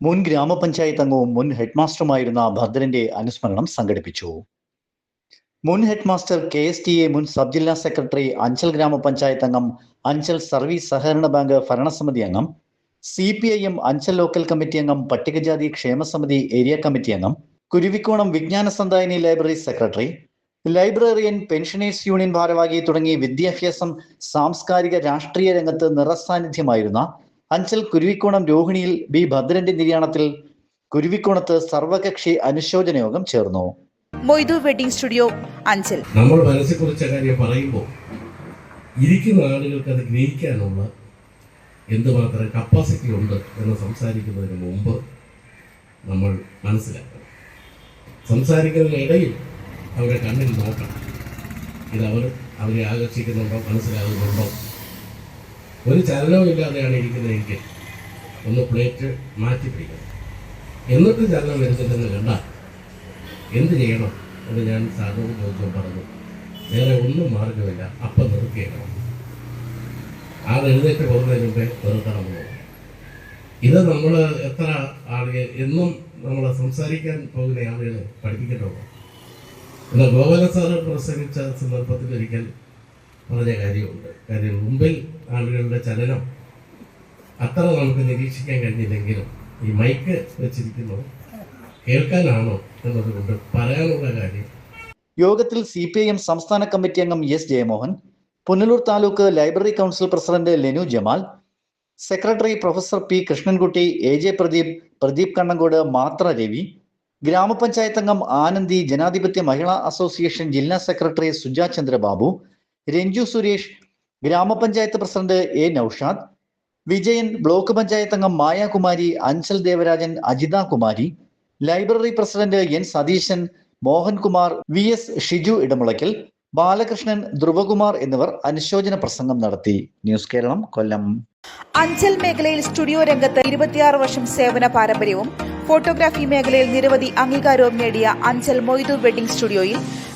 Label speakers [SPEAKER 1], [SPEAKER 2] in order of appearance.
[SPEAKER 1] മുൻ ഗ്രാമപഞ്ചായത്ത് അംഗവും മുൻ ഹെഡ്മാസ്റ്ററുമായിരുന്ന ഭദ്രന്റെ അനുസ്മരണം സംഘടിപ്പിച്ചു. മുൻ headmaster K S T A മുൻ സബ് ജില്ലാ സെക്രട്ടറി അഞ്ചൽ ഗ്രാമപഞ്ചായത്ത് അംഗം അഞ്ചൽ സർവീസ് സഹകരണ ബാങ്ക് ഭരണസമിതി അംഗം C P I M Anchal local committee അംഗം പട്ടികജാതി ക്ഷേമ സമിതി ഏരിയ കമ്മിറ്റി അംഗം കുരുവിക്കോണം വിജ്ഞാന സന്തായനി library secretary librarian pensioners union ഭാരവാഹി തുടങ്ങി വിദ്യാഭ്യാസം സാംസ്കാരിക രാഷ്ട്രീയ രംഗത്ത് നിറസാന്നിധ്യമായിരുന്ന അഞ്ചൽ കുരുവിക്കോണം രോഹിണിയിൽ ബി ഭദ്രന്റെ നിര്യാണത്തിൽ കുരുവിക്കോണത്ത് സർവകക്ഷി അനുശോചന യോഗം ചേർന്നു.
[SPEAKER 2] Moidu wedding studio Anchal.
[SPEAKER 3] നമ്മൾ മനസ്സിൽ കുറിച്ച കാര്യം പറയുമ്പോൾ ഇരിക്കുന്ന ആളുകൾക്ക് അത് ഗ്രഹിക്കാനുള്ള എന്തുമാത്രം കപ്പാസിറ്റി ഉണ്ട് എന്ന് സംസാരിക്കുന്നതിന് മുമ്പ് നമ്മൾ മനസ്സിലാക്കണം. സംസാരിക്കുന്നതിനിടയിൽ അവരെ കണ്ണിൽ നോക്കണം. ഇത് അവർ അവരെ ആകർഷിക്കുന്നുണ്ടോ മനസ്സിലാകുന്നുണ്ടോ? ഒരു ചലനവും ഇല്ലാതെയാണ് ഇരിക്കുന്നതെങ്കിൽ ഒന്ന് പ്ലേറ്റ് മാറ്റി പിടിക്കണം. എന്നിട്ട് ചലനം വരുന്നില്ലെന്ന് കണ്ടാൽ എന്ത് ചെയ്യണം എന്ന് ഞാൻ സാറിനോട് ചോദിച്ചപ്പോൾ പറഞ്ഞു വേറെ ഒന്നും മാർഗമില്ല അപ്പം നിർത്തിയേക്കണം. ആൾ എഴുന്നേറ്റ് പോകുന്നതിന് മുമ്പേ നിർത്തണം ഇത് നമ്മൾ എത്ര ആളുകൾ എന്നും നമ്മൾ സംസാരിക്കാൻ പോകുന്ന ആളുകൾ പഠിപ്പിക്കേണ്ടതാണ് എന്നാൽ ഗോപാല സാറ് പ്രസംഗിച്ച സന്ദർഭത്തിൽ ഒരിക്കൽ പറഞ്ഞ കാര്യമുണ്ട്. കാര്യം മുമ്പിൽ ആളുകളുടെ ചലനം അത്ര നമുക്ക് നിരീക്ഷിക്കാൻ കഴിഞ്ഞില്ലെങ്കിലും ഈ മൈക്ക് വെച്ചിരിക്കുന്നു. കേൾക്കാനാണോ എന്നതുകൊണ്ട് പറയാനുള്ള കാര്യം.
[SPEAKER 1] യോഗത്തിൽ സി പി ഐ എം സംസ്ഥാന കമ്മിറ്റി അംഗം S Jayamohan Punalur taluk library council president Lenu Jamal secretary professor P Krishnankutty A J Pradeep Pradeep Kannankode Mathra Ravi ഗ്രാമപഞ്ചായത്ത് അംഗം ആനന്ദി ജനാധിപത്യ മഹിളാ അസോസിയേഷൻ ജില്ലാ സെക്രട്ടറി സുജാ ചന്ദ്രബാബു രഞ്ജു സുരേഷ് ഗ്രാമപഞ്ചായത്ത് president A Noushad Vijayan block panchayat അംഗം Mayakumari Anchal Devarajan Ajitha Kumari library president N Satheesan Mohankumar V S Shiju Edamulakkal Balakrishnan Dhruvakumar എന്നിവർ അനുശോചന പ്രസംഗം നടത്തി. News Keralam കൊല്ലം.
[SPEAKER 2] അഞ്ചൽ മേഖലയിൽ സ്റ്റുഡിയോ രംഗത്ത് ഇരുപത്തിയാറ് വർഷം സേവന പാരമ്പര്യവും ഫോട്ടോഗ്രാഫി മേഖലയിൽ നിരവധി അംഗീകാരവും നേടിയ അഞ്ചൽ മൊയ്തു വെഡിംഗ് സ്റ്റുഡിയോയിൽ